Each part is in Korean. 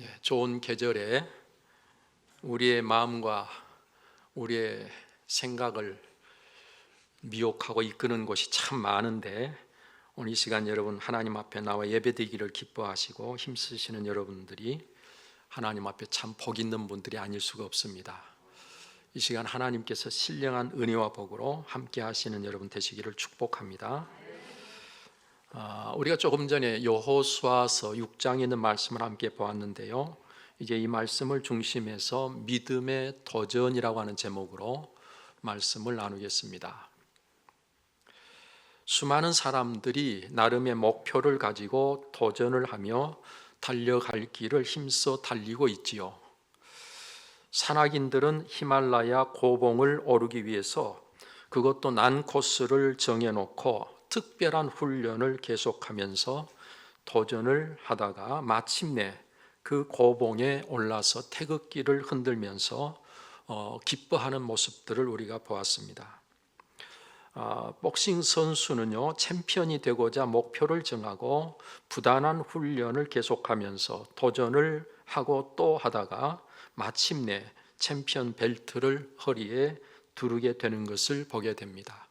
예, 좋은 계절에 우리의 마음과 우리의 생각을 미혹하고 이끄는 곳이 참 많은데 오늘 이 시간 여러분 하나님 앞에 나와 예배드리기를 기뻐하시고 힘쓰시는 여러분들이 하나님 앞에 참 복 있는 분들이 아닐 수가 없습니다. 이 시간 하나님께서 신령한 은혜와 복으로 함께 하시는 여러분 되시기를 축복합니다. 아, 우리가 조금 전에 여호수아서 6장에 있는 말씀을 함께 보았는데요. 이제 이 말씀을 중심해서 믿음의 도전이라고 하는 제목으로 말씀을 나누겠습니다. 수많은 사람들이 나름의 목표를 가지고 도전을 하며 달려갈 길을 힘써 달리고 있지요. 산악인들은 히말라야 고봉을 오르기 위해서 그것도 난 코스를 정해놓고 특별한 훈련을 계속하면서 도전을 하다가 마침내 그 고봉에 올라서 태극기를 흔들면서 어, 기뻐하는 모습들을 우리가 보았습니다. 아, 복싱 선수는요 챔피언이 되고자 목표를 정하고 부단한 훈련을 계속하면서 도전을 하고 또 하다가 마침내 챔피언 벨트를 허리에 두르게 되는 것을 보게 됩니다.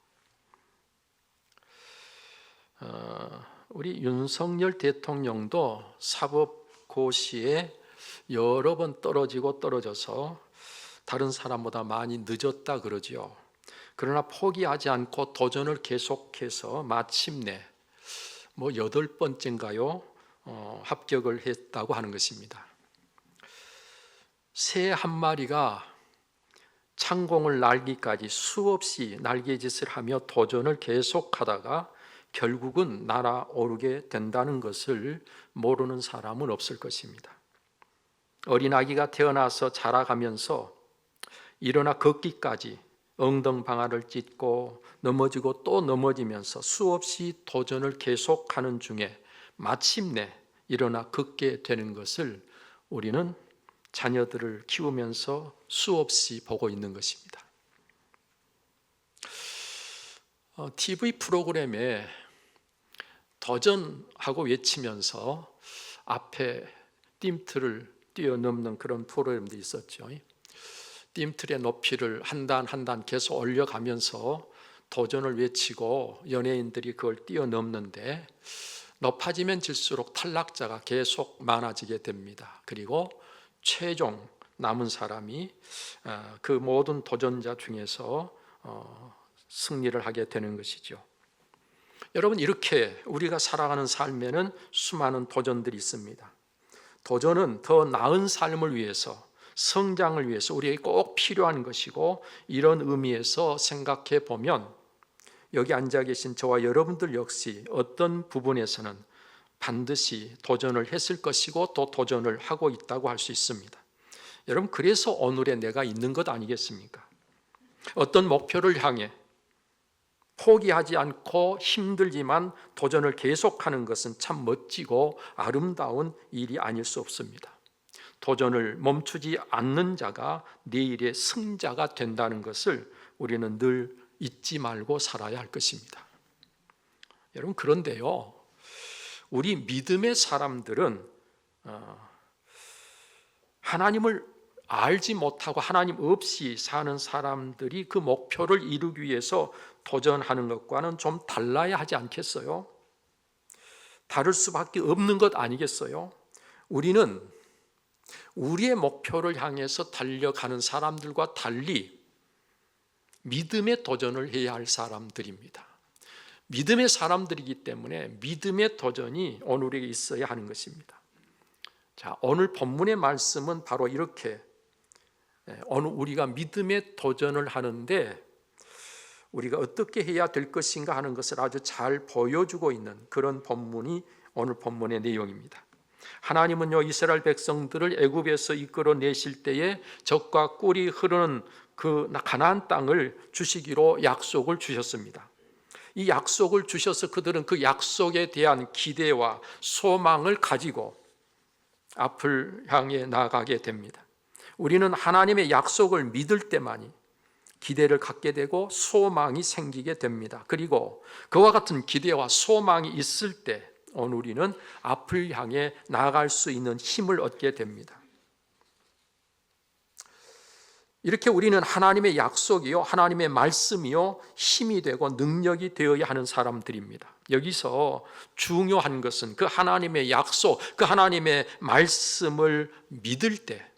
어, 우리 윤석열 대통령도 사법고시에 여러 번 떨어지고 떨어져서 다른 사람보다 많이 늦었다 그러지요. 그러나 포기하지 않고 도전을 계속해서 마침내 뭐 여덟 번째인가요? 어, 합격을 했다고 하는 것입니다. 새 한 마리가 창공을 날기까지 수없이 날개짓을 하며 도전을 계속하다가 결국은 날아오르게 된다는 것을 모르는 사람은 없을 것입니다. 어린 아기가 태어나서 자라가면서 일어나 걷기까지 엉덩방아를 찢고 넘어지고 또 넘어지면서 수없이 도전을 계속하는 중에 마침내 일어나 걷게 되는 것을 우리는 자녀들을 키우면서 수없이 보고 있는 것입니다. 어, TV 프로그램에 도전하고 외치면서 앞에 띠틀을 뛰어넘는 그런 프로그램도 있었죠. 띠틀의 높이를 한 단 한 단 계속 올려가면서 도전을 외치고 연예인들이 그걸 뛰어넘는데 높아지면 질수록 탈락자가 계속 많아지게 됩니다. 그리고 최종 남은 사람이 어, 그 모든 도전자 중에서 어, 승리를 하게 되는 것이죠. 여러분 이렇게 우리가 살아가는 삶에는 수많은 도전들이 있습니다. 도전은 더 나은 삶을 위해서 성장을 위해서 우리에게 꼭 필요한 것이고 이런 의미에서 생각해 보면 여기 앉아 계신 저와 여러분들 역시 어떤 부분에서는 반드시 도전을 했을 것이고 또 도전을 하고 있다고 할 수 있습니다. 여러분 그래서 오늘의 내가 있는 것 아니겠습니까? 어떤 목표를 향해 포기하지 않고 힘들지만 도전을 계속하는 것은 참 멋지고 아름다운 일이 아닐 수 없습니다. 도전을 멈추지 않는 자가 내일의 승자가 된다는 것을 우리는 늘 잊지 말고 살아야 할 것입니다. 여러분 그런데요, 우리 믿음의 사람들은 어, 하나님을 알지 못하고 하나님 없이 사는 사람들이 그 목표를 이루기 위해서 도전하는 것과는 좀 달라야 하지 않겠어요? 다를 수밖에 없는 것 아니겠어요? 우리는 우리의 목표를 향해서 달려가는 사람들과 달리 믿음의 도전을 해야 할 사람들입니다. 믿음의 사람들이기 때문에 믿음의 도전이 오늘에게 있어야 하는 것입니다. 자, 오늘 본문의 말씀은 바로 이렇게 예, 오늘 우리가 믿음의 도전을 하는데 우리가 어떻게 해야 될 것인가 하는 것을 아주 잘 보여주고 있는 그런 본문이 오늘 본문의 내용입니다. 하나님은요 이스라엘 백성들을 애굽에서 이끌어 내실 때에 적과 꿀이 흐르는 그 가나안 땅을 주시기로 약속을 주셨습니다. 이 약속을 주셔서 그들은 그 약속에 대한 기대와 소망을 가지고 앞을 향해 나가게 됩니다. 우리는 하나님의 약속을 믿을 때만이 기대를 갖게 되고 소망이 생기게 됩니다. 그리고 그와 같은 기대와 소망이 있을 때 오늘 우리는 앞을 향해 나아갈 수 있는 힘을 얻게 됩니다. 이렇게 우리는 하나님의 약속이요, 하나님의 말씀이요, 힘이 되고 능력이 되어야 하는 사람들입니다. 여기서 중요한 것은 그 하나님의 약속, 그 하나님의 말씀을 믿을 때,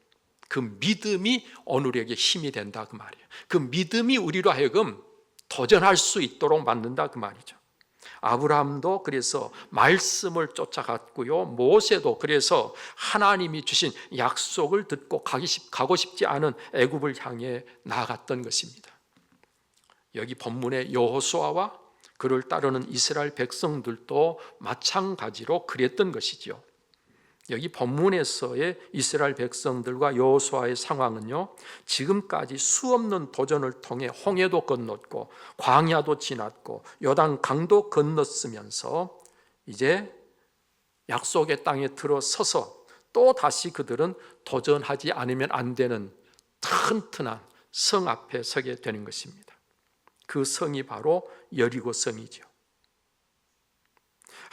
그 믿음이 오늘 우리에게 힘이 된다 그 말이에요. 그 믿음이 우리로 하여금 도전할 수 있도록 만든다 그 말이죠. 아브라함도 그래서 말씀을 쫓아갔고요. 모세도 그래서 하나님이 주신 약속을 듣고 가고 싶지 않은 애굽을 향해 나아갔던 것입니다. 여기 본문의 여호수아와 그를 따르는 이스라엘 백성들도 마찬가지로 그랬던 것이지요. 여기 본문에서의 이스라엘 백성들과 여호수아의 상황은요. 지금까지 수없는 도전을 통해 홍해도 건넜고 광야도 지났고 요단 강도 건넜으면서 이제 약속의 땅에 들어서서 또 다시 그들은 도전하지 않으면 안 되는 튼튼한 성 앞에 서게 되는 것입니다. 그 성이 바로 여리고 성이죠.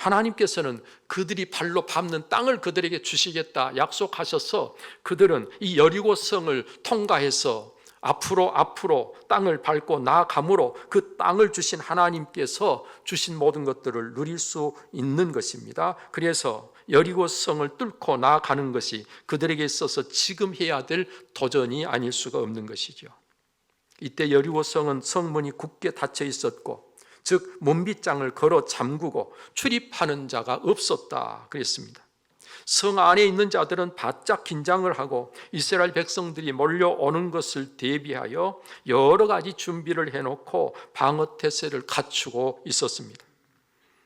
하나님께서는 그들이 발로 밟는 땅을 그들에게 주시겠다 약속하셔서 그들은 이 여리고 성을 통과해서 앞으로 앞으로 땅을 밟고 나아감으로 그 땅을 주신 하나님께서 주신 모든 것들을 누릴 수 있는 것입니다. 그래서 여리고 성을 뚫고 나아가는 것이 그들에게 있어서 지금 해야 될 도전이 아닐 수가 없는 것이죠. 이때 여리고 성은 성문이 굳게 닫혀 있었고 즉 몸빗장을 걸어 잠그고 출입하는 자가 없었다 그랬습니다. 성 안에 있는 자들은 바짝 긴장을 하고 이스라엘 백성들이 몰려오는 것을 대비하여 여러 가지 준비를 해놓고 방어 태세를 갖추고 있었습니다.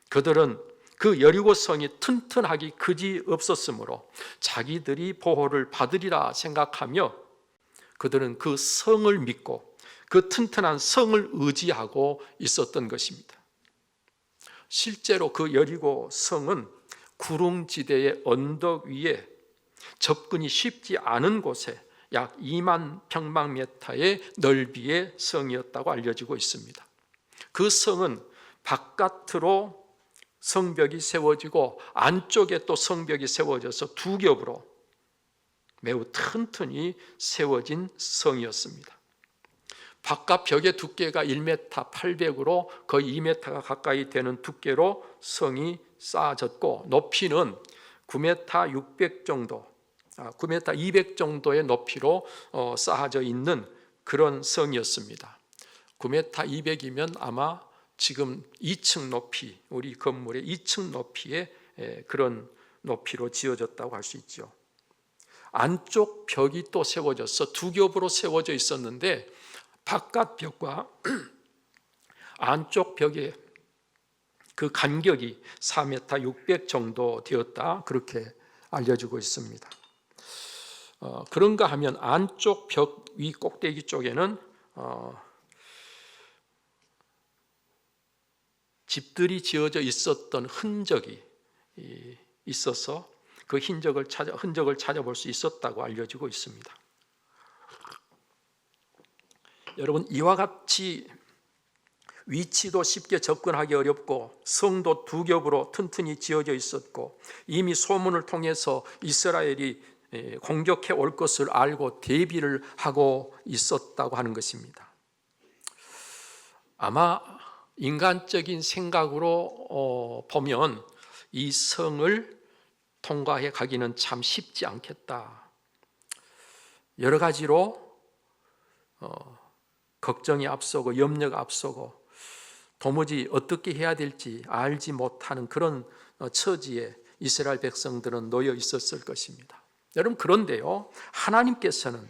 그들은 그 여리고 성이 튼튼하기 그지 없었으므로 자기들이 보호를 받으리라 생각하며 그들은 그 성을 믿고 그 튼튼한 성을 의지하고 있었던 것입니다. 실제로 그 여리고 성은 구릉지대의 언덕 위에 접근이 쉽지 않은 곳에 약 2만 평방미터의 넓이의 성이었다고 알려지고 있습니다. 그 성은 바깥으로 성벽이 세워지고 안쪽에 또 성벽이 세워져서 두 겹으로 매우 튼튼히 세워진 성이었습니다. 바깥 벽의 두께가 1m 800으로 거의 2m가 가까이 되는 두께로 성이 쌓아졌고 높이는 9m 600 정도, 9m 아, 200 정도의 높이로 어, 쌓아져 있는 그런 성이었습니다. 9m 200이면 아마 지금 2층 높이, 우리 건물의 2층 높이의 그런 높이로 지어졌다고 할 수 있죠. 안쪽 벽이 또 세워져서 두 겹으로 세워져 있었는데 바깥 벽과 안쪽 벽의 그 간격이 4m 600 정도 되었다 그렇게 알려지고 있습니다. 어, 그런가 하면 안쪽 벽 위 꼭대기 쪽에는 어, 집들이 지어져 있었던 흔적이 있어서 그 흔적을 찾아 흔적을 찾아볼 수 있었다고 알려지고 있습니다. 여러분 이와 같이 위치도 쉽게 접근하기 어렵고 성도 두 겹으로 튼튼히 지어져 있었고 이미 소문을 통해서 이스라엘이 공격해 올 것을 알고 대비를 하고 있었다고 하는 것입니다. 아마 인간적인 생각으로 어, 보면 이 성을 통과해 가기는 참 쉽지 않겠다. 여러 가지로 어, 걱정이 앞서고 염려가 앞서고 도무지 어떻게 해야 될지 알지 못하는 그런 어, 처지에 이스라엘 백성들은 놓여 있었을 것입니다. 여러분 그런데요 하나님께서는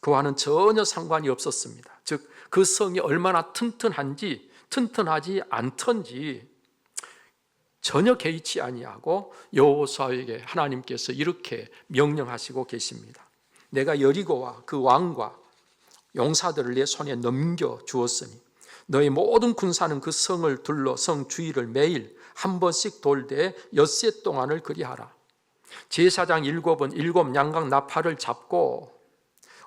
그와는 전혀 상관이 없었습니다. 즉 그 성이 얼마나 튼튼한지 튼튼하지 않던지 전혀 개의치 아니하고 여호수아에게 하나님께서 이렇게 명령하시고 계십니다. 내가 여리고와 그 왕과 용사들을 내 손에 넘겨 주었으니 너희 모든 군사는 그 성을 둘러 성 주위를 매일 한 번씩 돌되 엿새 동안을 그리하라. 제사장 일곱은 일곱 양각 나팔을 잡고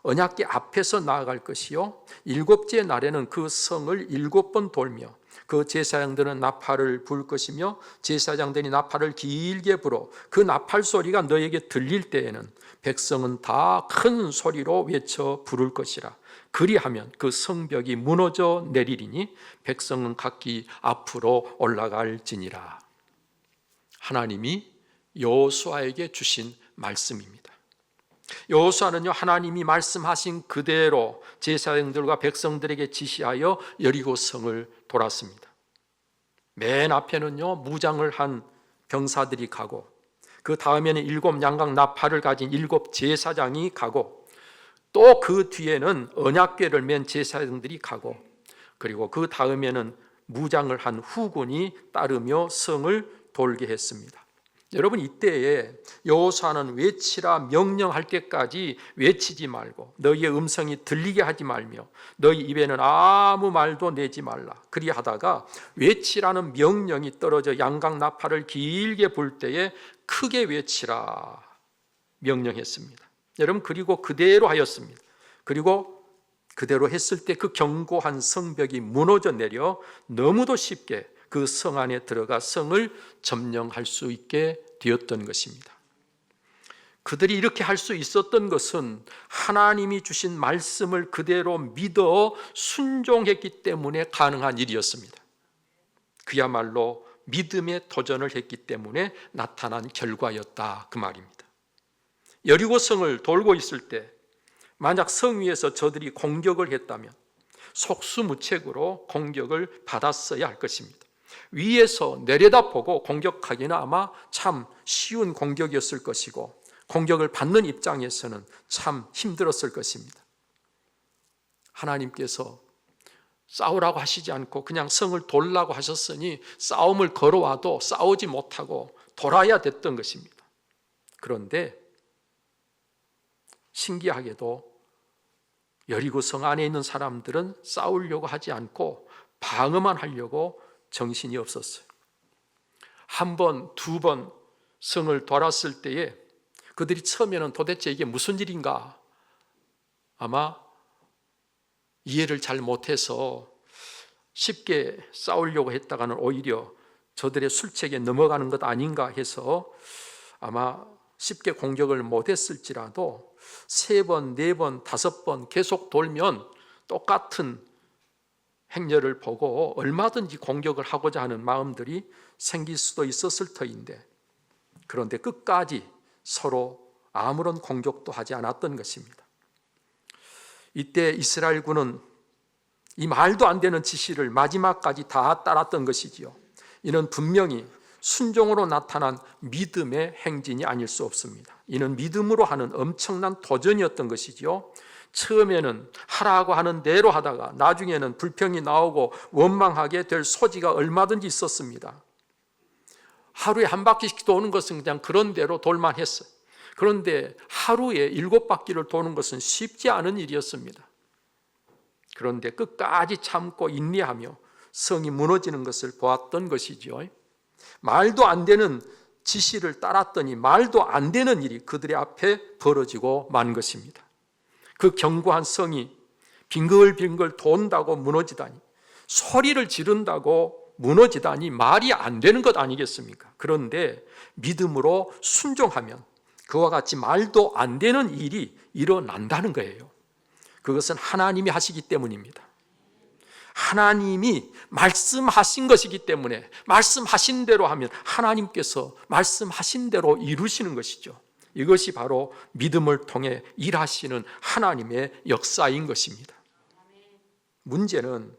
언약궤 앞에서 나아갈 것이요 일곱째 날에는 그 성을 일곱 번 돌며 그 제사장들은 나팔을 불 것이며 제사장들이 나팔을 길게 불어 그 나팔 소리가 너에게 들릴 때에는 백성은 다 큰 소리로 외쳐 부를 것이라 그리하면 그 성벽이 무너져 내리리니 백성은 각기 앞으로 올라갈지니라 하나님이 여호수아에게 주신 말씀입니다. 여호수아는요 하나님이 말씀하신 그대로 제사장들과 백성들에게 지시하여 여리고 성을 돌았습니다. 맨 앞에는요 무장을 한 병사들이 가고 그 다음에는 일곱 양각 나팔을 가진 일곱 제사장이 가고 또 그 뒤에는 언약궤를 맨 제사장들이 가고 그리고 그 다음에는 무장을 한 후군이 따르며 성을 돌게 했습니다. 여러분 이때에 여호수아는 외치라 명령할 때까지 외치지 말고 너희의 음성이 들리게 하지 말며 너희 입에는 아무 말도 내지 말라. 그리하다가 외치라는 명령이 떨어져 양각 나팔을 길게 불 때에 크게 외치라 명령했습니다. 여러분 그리고 그대로 하였습니다. 그리고 그대로 했을 때 그 견고한 성벽이 무너져 내려 너무도 쉽게 그 성 안에 들어가 성을 점령할 수 있게 되었던 것입니다. 그들이 이렇게 할 수 있었던 것은 하나님이 주신 말씀을 그대로 믿어 순종했기 때문에 가능한 일이었습니다. 그야말로 믿음의 도전을 했기 때문에 나타난 결과였다 그 말입니다. 여리고성을 돌고 있을 때 만약 성 위에서 저들이 공격을 했다면 속수무책으로 공격을 받았어야 할 것입니다. 위에서 내려다보고 공격하기는 아마 참 쉬운 공격이었을 것이고 공격을 받는 입장에서는 참 힘들었을 것입니다. 하나님께서 싸우라고 하시지 않고 그냥 성을 돌라고 하셨으니 싸움을 걸어와도 싸우지 못하고 돌아야 됐던 것입니다. 그런데 신기하게도 여리고 성 안에 있는 사람들은 싸우려고 하지 않고 방어만 하려고 정신이 없었어요. 한 번, 두 번 성을 돌았을 때에 그들이 처음에는 도대체 이게 무슨 일인가 아마 이해를 잘 못해서 쉽게 싸우려고 했다가는 오히려 저들의 술책에 넘어가는 것 아닌가 해서 아마 쉽게 공격을 못했을지라도 세 번, 네 번, 다섯 번 계속 돌면 똑같은 행렬을 보고 얼마든지 공격을 하고자 하는 마음들이 생길 수도 있었을 터인데 그런데 끝까지 서로 아무런 공격도 하지 않았던 것입니다. 이때 이스라엘군은 이 말도 안 되는 지시를 마지막까지 다 따랐던 것이지요. 이는 분명히 순종으로 나타난 믿음의 행진이 아닐 수 없습니다. 이는 믿음으로 하는 엄청난 도전이었던 것이지요. 처음에는 하라고 하는 대로 하다가 나중에는 불평이 나오고 원망하게 될 소지가 얼마든지 있었습니다. 하루에 한 바퀴씩 도는 것은 그냥 그런 대로 돌만 했어요. 그런데 하루에 일곱 바퀴를 도는 것은 쉽지 않은 일이었습니다. 그런데 끝까지 참고 인내하며 성이 무너지는 것을 보았던 것이지요. 말도 안 되는 지시를 따랐더니 말도 안 되는 일이 그들의 앞에 벌어지고 만 것입니다. 그 견고한 성이 빙글빙글 돈다고 무너지다니 소리를 지른다고 무너지다니 말이 안 되는 것 아니겠습니까? 그런데 믿음으로 순종하면 그와 같이 말도 안 되는 일이 일어난다는 거예요. 그것은 하나님이 하시기 때문입니다. 하나님이 말씀하신 것이기 때문에 말씀하신 대로 하면 하나님께서 말씀하신 대로 이루시는 것이죠. 이것이 바로 믿음을 통해 일하시는 하나님의 역사인 것입니다. 문제는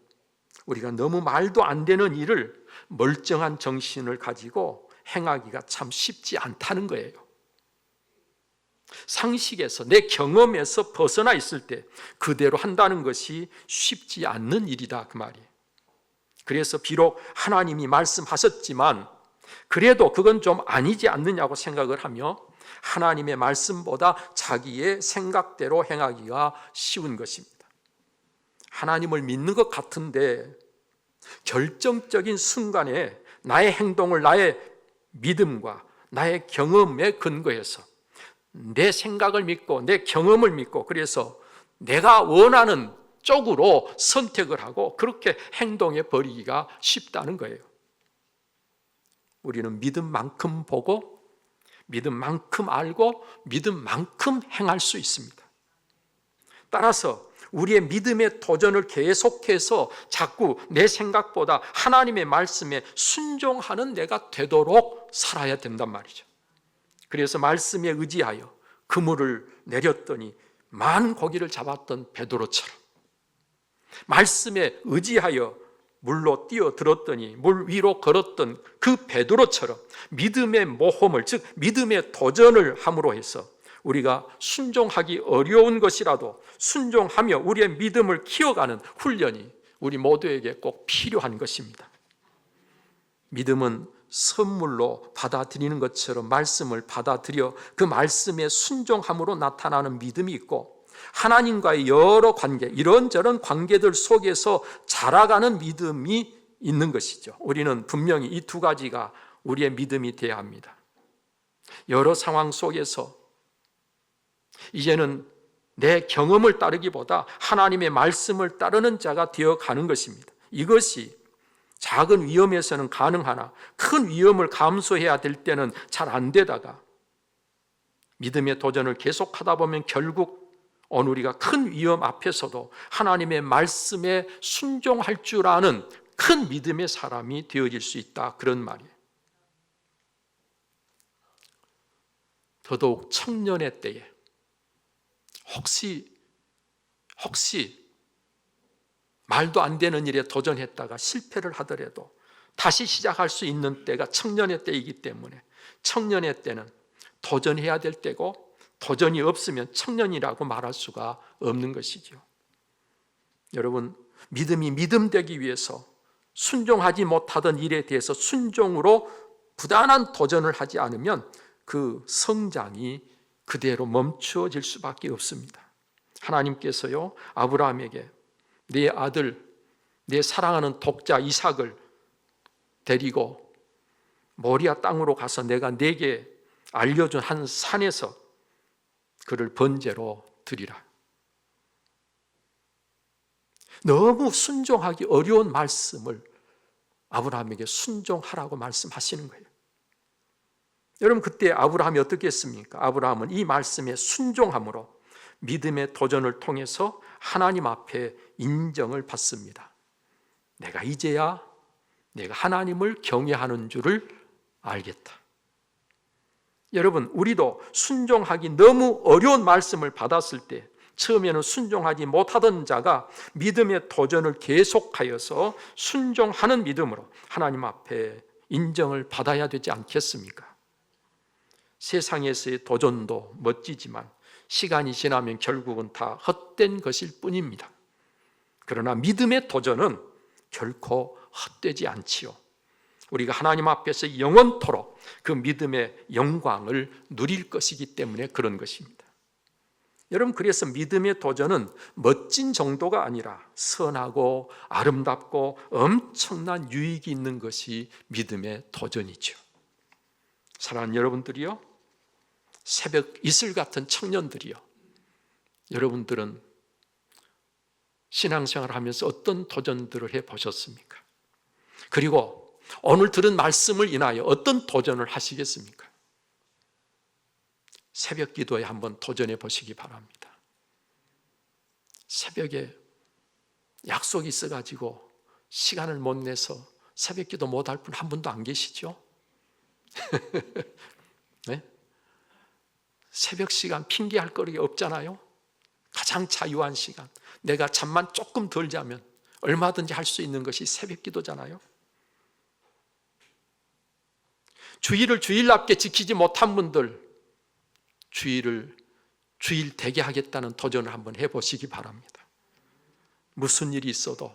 우리가 너무 말도 안 되는 일을 멀쩡한 정신을 가지고 행하기가 참 쉽지 않다는 거예요. 상식에서 내 경험에서 벗어나 있을 때 그대로 한다는 것이 쉽지 않는 일이다 그 말이에요. 그래서 비록 하나님이 말씀하셨지만 그래도 그건 좀 아니지 않느냐고 생각을 하며 하나님의 말씀보다 자기의 생각대로 행하기가 쉬운 것입니다. 하나님을 믿는 것 같은데 결정적인 순간에 나의 행동을 나의 믿음과 나의 경험에 근거해서 내 생각을 믿고 내 경험을 믿고 그래서 내가 원하는 쪽으로 선택을 하고 그렇게 행동해 버리기가 쉽다는 거예요. 우리는 믿음만큼 보고 믿음만큼 알고 믿음만큼 행할 수 있습니다. 따라서 우리의 믿음의 도전을 계속해서 자꾸 내 생각보다 하나님의 말씀에 순종하는 내가 되도록 살아야 된단 말이죠. 그래서 말씀에 의지하여 그물을 내렸더니 많은 고기를 잡았던 베드로처럼 말씀에 의지하여 물로 뛰어들었더니 물 위로 걸었던 그 베드로처럼 믿음의 모험을 즉 믿음의 도전을 함으로 해서 우리가 순종하기 어려운 것이라도 순종하며 우리의 믿음을 키워가는 훈련이 우리 모두에게 꼭 필요한 것입니다. 믿음은 선물로 받아들이는 것처럼 말씀을 받아들여 그 말씀에 순종함으로 나타나는 믿음이 있고 하나님과의 여러 관계, 이런저런 관계들 속에서 자라가는 믿음이 있는 것이죠. 우리는 분명히 이 두 가지가 우리의 믿음이 되어야 합니다. 여러 상황 속에서 이제는 내 경험을 따르기보다 하나님의 말씀을 따르는 자가 되어 가는 것입니다. 이것이 작은 위험에서는 가능하나 큰 위험을 감수해야 될 때는 잘 안 되다가 믿음의 도전을 계속하다 보면 결국 어느 우리가 큰 위험 앞에서도 하나님의 말씀에 순종할 줄 아는 큰 믿음의 사람이 되어질 수 있다. 그런 말이에요. 더더욱 청년의 때에 혹시 혹시 말도 안 되는 일에 도전했다가 실패를 하더라도 다시 시작할 수 있는 때가 청년의 때이기 때문에 청년의 때는 도전해야 될 때고 도전이 없으면 청년이라고 말할 수가 없는 것이죠. 여러분, 믿음이 믿음되기 위해서 순종하지 못하던 일에 대해서 순종으로 부단한 도전을 하지 않으면 그 성장이 그대로 멈추어질 수밖에 없습니다. 하나님께서요, 아브라함에게 네 아들, 내 사랑하는 독자 이삭을 데리고 모리아 땅으로 가서 내가 내게 알려준 한 산에서 그를 번제로 드리라. 너무 순종하기 어려운 말씀을 아브라함에게 순종하라고 말씀하시는 거예요. 여러분 그때 아브라함이 어떻게 했습니까? 아브라함은 이 말씀에 순종함으로 믿음의 도전을 통해서 하나님 앞에 인정을 받습니다. 내가 이제야 내가 하나님을 경외하는 줄을 알겠다. 여러분, 우리도 순종하기 너무 어려운 말씀을 받았을 때 처음에는 순종하지 못하던 자가 믿음의 도전을 계속하여서 순종하는 믿음으로 하나님 앞에 인정을 받아야 되지 않겠습니까? 세상에서의 도전도 멋지지만 시간이 지나면 결국은 다 헛된 것일 뿐입니다. 그러나 믿음의 도전은 결코 헛되지 않지요. 우리가 하나님 앞에서 영원토록 그 믿음의 영광을 누릴 것이기 때문에 그런 것입니다. 여러분, 그래서 믿음의 도전은 멋진 정도가 아니라 선하고 아름답고 엄청난 유익이 있는 것이 믿음의 도전이죠. 사랑하는 여러분들이요, 새벽 이슬 같은 청년들이요, 여러분들은 신앙생활 하면서 어떤 도전들을 해 보셨습니까? 그리고 오늘 들은 말씀을 인하여 어떤 도전을 하시겠습니까? 새벽 기도에 한번 도전해 보시기 바랍니다. 새벽에 약속이 있어가지고 시간을 못 내서 새벽 기도 못 할 분 한 분도 안 계시죠? 네? 새벽 시간 핑계할 거리가 없잖아요? 가장 자유한 시간. 내가 잠만 조금 덜 자면 얼마든지 할 수 있는 것이 새벽 기도잖아요. 주일을 주일납게 지키지 못한 분들 주일을 주일 되게 하겠다는 도전을 한번 해보시기 바랍니다. 무슨 일이 있어도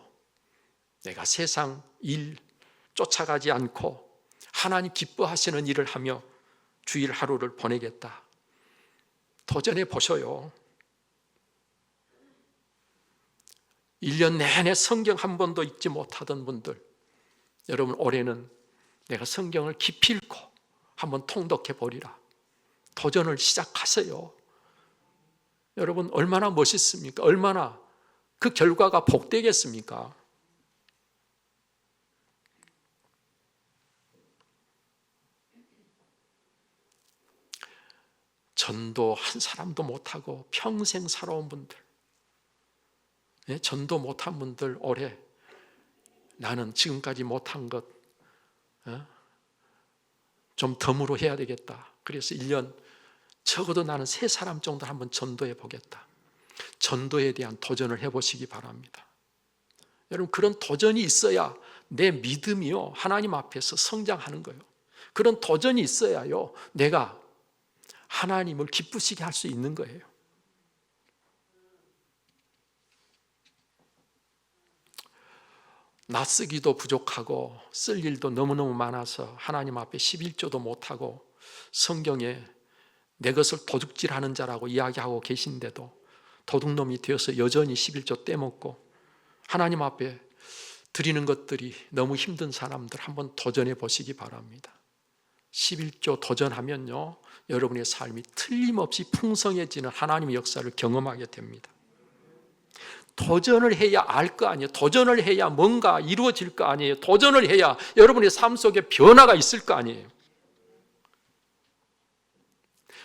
내가 세상 일 쫓아가지 않고 하나님 기뻐하시는 일을 하며 주일 하루를 보내겠다. 도전해 보셔요. 1년 내내 성경 한 번도 읽지 못하던 분들, 여러분 올해는 내가 성경을 깊이 읽고 한번 통독해 보리라. 도전을 시작하세요. 여러분 얼마나 멋있습니까? 얼마나 그 결과가 복되겠습니까? 전도 한 사람도 못하고 평생 살아온 분들, 예, 전도 못한 분들 올해 나는 지금까지 못한 것, 어? 좀 덤으로 해야 되겠다. 그래서 1년 적어도 나는 세 사람 정도 한번 전도해 보겠다. 전도에 대한 도전을 해보시기 바랍니다. 여러분, 그런 도전이 있어야 내 믿음이요, 하나님 앞에서 성장하는 거예요. 그런 도전이 있어야요, 내가 하나님을 기쁘시게 할 수 있는 거예요. 낯쓰기도 부족하고 쓸 일도 너무너무 많아서 하나님 앞에 11조도 못하고 성경에 내 것을 도둑질하는 자라고 이야기하고 계신데도 도둑놈이 되어서 여전히 11조 떼먹고 하나님 앞에 드리는 것들이 너무 힘든 사람들 한번 도전해 보시기 바랍니다. 11조 도전하면요, 여러분의 삶이 틀림없이 풍성해지는 하나님의 역사를 경험하게 됩니다. 도전을 해야 알 거 아니에요. 도전을 해야 뭔가 이루어질 거 아니에요. 도전을 해야 여러분의 삶 속에 변화가 있을 거 아니에요.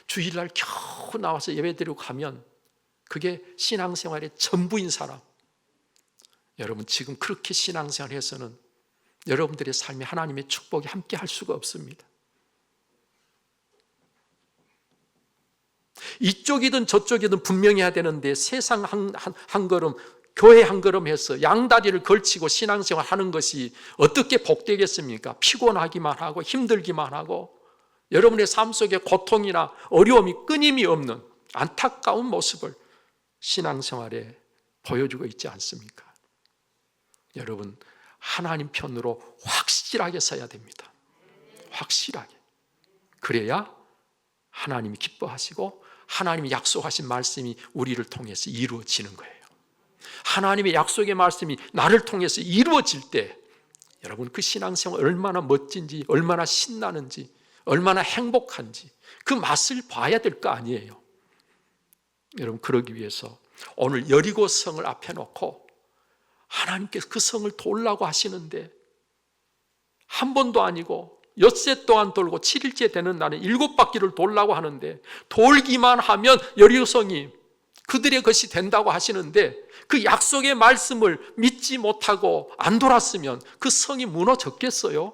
주일날 겨우 나와서 예배드리고 가면 그게 신앙생활의 전부인 사람. 여러분 지금 그렇게 신앙생활 해서는 여러분들의 삶에 하나님의 축복이 함께 할 수가 없습니다. 이쪽이든 저쪽이든 분명해야 되는데 세상 한, 한, 한 걸음 교회 한 걸음 해서 양다리를 걸치고 신앙생활 하는 것이 어떻게 복되겠습니까? 피곤하기만 하고 힘들기만 하고 여러분의 삶 속에 고통이나 어려움이 끊임이 없는 안타까운 모습을 신앙생활에 보여주고 있지 않습니까? 여러분 하나님 편으로 확실하게 서야 됩니다. 확실하게. 그래야 하나님이 기뻐하시고 하나님이 약속하신 말씀이 우리를 통해서 이루어지는 거예요. 하나님의 약속의 말씀이 나를 통해서 이루어질 때 여러분 그 신앙생활 얼마나 멋진지 얼마나 신나는지 얼마나 행복한지 그 맛을 봐야 될 거 아니에요. 여러분 그러기 위해서 오늘 여리고 성을 앞에 놓고 하나님께서 그 성을 돌라고 하시는데 한 번도 아니고 엿새 동안 돌고 7일째 되는 날에 일곱 바퀴를 돌라고 하는데 돌기만 하면 여리고성이 그들의 것이 된다고 하시는데 그 약속의 말씀을 믿지 못하고 안 돌았으면 그 성이 무너졌겠어요?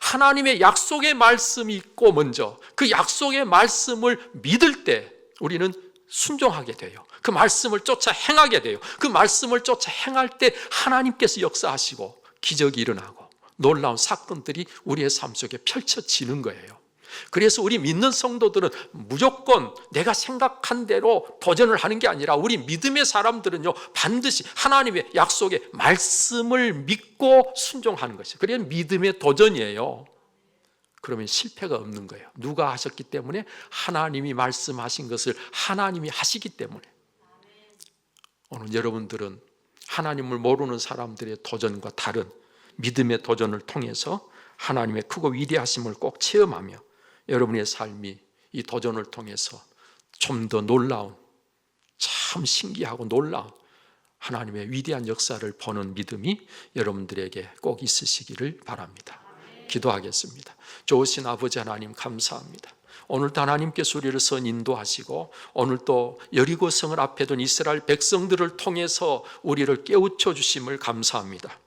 하나님의 약속의 말씀이 있고 먼저 그 약속의 말씀을 믿을 때 우리는 순종하게 돼요. 그 말씀을 쫓아 행하게 돼요. 그 말씀을 쫓아 행할 때 하나님께서 역사하시고 기적이 일어나고 놀라운 사건들이 우리의 삶 속에 펼쳐지는 거예요. 그래서 우리 믿는 성도들은 무조건 내가 생각한 대로 도전을 하는 게 아니라 우리 믿음의 사람들은요 반드시 하나님의 약속의 말씀을 믿고 순종하는 것이에요. 그게 믿음의 도전이에요. 그러면 실패가 없는 거예요. 누가 하셨기 때문에 하나님이 말씀하신 것을 하나님이 하시기 때문에 오늘 여러분들은 하나님을 모르는 사람들의 도전과 다른 믿음의 도전을 통해서 하나님의 크고 위대하심을 꼭 체험하며 여러분의 삶이 이 도전을 통해서 좀 더 놀라운 참 신기하고 놀라운 하나님의 위대한 역사를 보는 믿음이 여러분들에게 꼭 있으시기를 바랍니다. 기도하겠습니다. 좋으신 아버지 하나님 감사합니다. 오늘도 하나님께서 우리를 선 인도하시고 오늘 또 여리고성을 앞에 둔 이스라엘 백성들을 통해서 우리를 깨우쳐 주심을 감사합니다.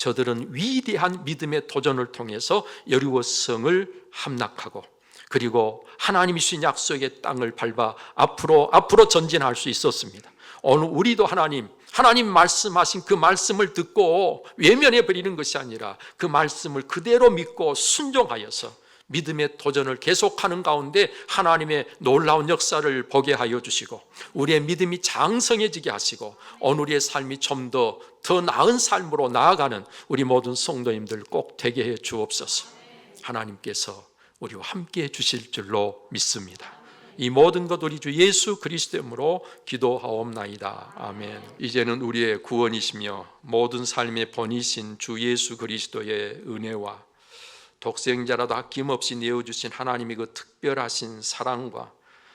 저들은 위대한 믿음의 도전을 통해서 여리고성을 함락하고 그리고 하나님이 주신 약속의 땅을 밟아 앞으로 앞으로 전진할 수 있었습니다. 오늘 우리도 하나님 하나님 말씀하신 그 말씀을 듣고 외면해 버리는 것이 아니라 그 말씀을 그대로 믿고 순종하여서 믿음의 도전을 계속하는 가운데 하나님의 놀라운 역사를 보게 하여 주시고 우리의 믿음이 장성해지게 하시고 오늘 우리의 삶이 좀더더 나은 삶으로 나아가는 우리 모든 성도님들 꼭 되게 해 주옵소서. 하나님께서 우리와 함께 해 주실 줄로 믿습니다. 이 모든 것 우리 주 예수 그리스도로 기도하옵나이다. 아멘. 이제는 우리의 구원이시며 모든 삶의 본이신 주 예수 그리스도의 은혜와 독생자라도 아낌없이 내어주신 하나님의 그 특별하신 사랑과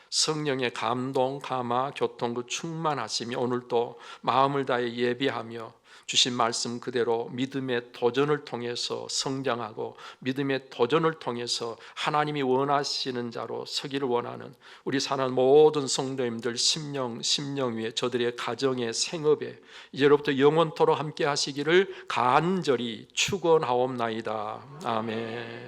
성령의 감동, 감화, 교통 그 충만하시며 오늘도 마음을 다해 예비하며 주신 말씀 그대로 믿음의 도전을 통해서 성장하고 믿음의 도전을 통해서 하나님이 원하시는 자로 서기를 원하는 우리 사는 모든 성도님들 심령 심령 위에 저들의 가정의 생업에 이제로부터 영원토록 함께 하시기를 간절히 축원하옵나이다. 아멘.